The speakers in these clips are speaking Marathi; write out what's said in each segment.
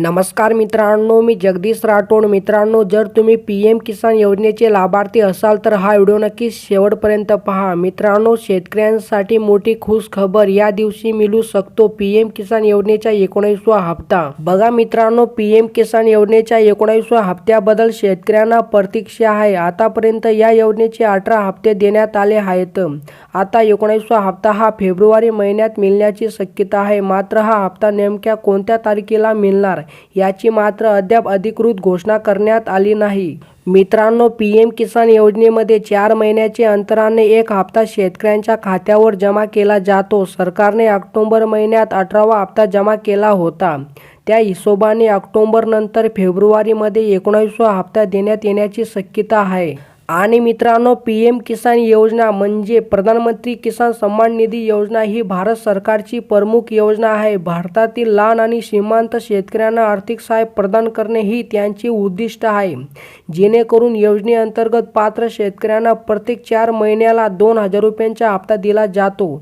नमस्कार मित्रांनो मी जगदीश राठोड. मित्रांनो जर तुम्ही पी एम किसान योजनेचे लाभार्थी असाल तर हा व्हिडिओ नक्कीच शेवटपर्यंत पहा. मित्रांनो शेतकऱ्यांसाठी मोठी खुश खबर या दिवशी मिळू शकतो पी एम किसान योजनेचा एकोणीसवा हप्ता. बघा मित्रांनो पी एम किसान योजनेच्या एकोणीसव्या हप्त्याबद्दल शेतकऱ्यांना प्रतीक्षा आहे. आतापर्यंत या योजनेचे अठरा हप्ते देण्यात आले आहेत. आता एकोणीसवा हप्ता हा फेब्रुवारी महिन्यात मिळण्याची शक्यता आहे. मात्र हा हप्ता नेमक्या कोणत्या तारखेला मिळणार? याची मात्र अद्याप अधिकृत घोषणा करण्यात आली नाही. मित्रांनो पी एम किसान योजनेमध्ये चार महिन्याचे अंतराने एक हप्ता शेतकऱ्यांच्या खात्यावर जमा केला जातो. सरकारने ऑक्टोबर महिन्यात अठरावा हप्ता जमा केला होता. त्या हिशोबाने ऑक्टोंबरनंतर फेब्रुवारीमध्ये एकोणावीसवा हप्ता देण्यात येण्याची शक्यता आहे. आणि मित्रांनो पी एम किसान योजना म्हणजे प्रधानमंत्री किसान सन्मान निधी योजना ही भारत सरकारची प्रमुख योजना आहे. भारतातील लहान आणि सीमांत शेतकऱ्यांना आर्थिक सहाय्य प्रदान करणे ही त्यांचे उद्दिष्ट आहे. जेणेकरून योजनेअंतर्गत पात्र शेतकऱ्यांना प्रत्येक चार महिन्याला दोन हजार रुपयांचा हप्ता दिला जातो.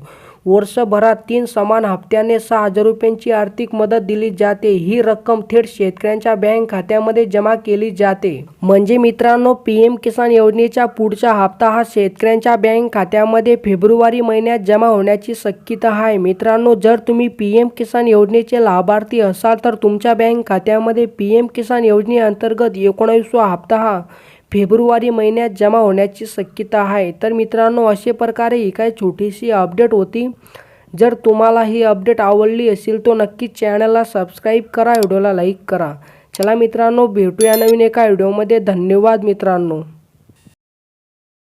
वर्षभरात तीन समान हप्त्याने सहा हजार रुपयांची आर्थिक मदत दिली जाते. ही रक्कम थेट शेतकऱ्यांच्या बँक खात्यामध्ये जमा केली जाते. म्हणजे मित्रांनो पी एम किसान योजनेचा पुढचा हप्ता हा शेतकऱ्यांच्या बँक खात्यामध्ये फेब्रुवारी महिन्यात जमा होण्याची शक्यता आहे. मित्रांनो जर तुम्ही पी एम किसान योजनेचे लाभार्थी असाल तर तुमच्या बँक खात्यामध्ये पी एम किसान योजनेअंतर्गत एकोणावीसवा हप्ता हा फेब्रुवारी महिन्यात जमा होण्याची शक्यता आहे. तर मित्रांनो अशा प्रकारे ही काय छोटीशी अपडेट होती. जर तुम्हाला ही अपडेट आवडली असेल तो नक्की चॅनलला सबस्क्राईब करा व्हिडिओला लाईक करा. चला मित्रांनो भेटूया नवीन एका व्हिडिओमध्ये. धन्यवाद मित्रांनो.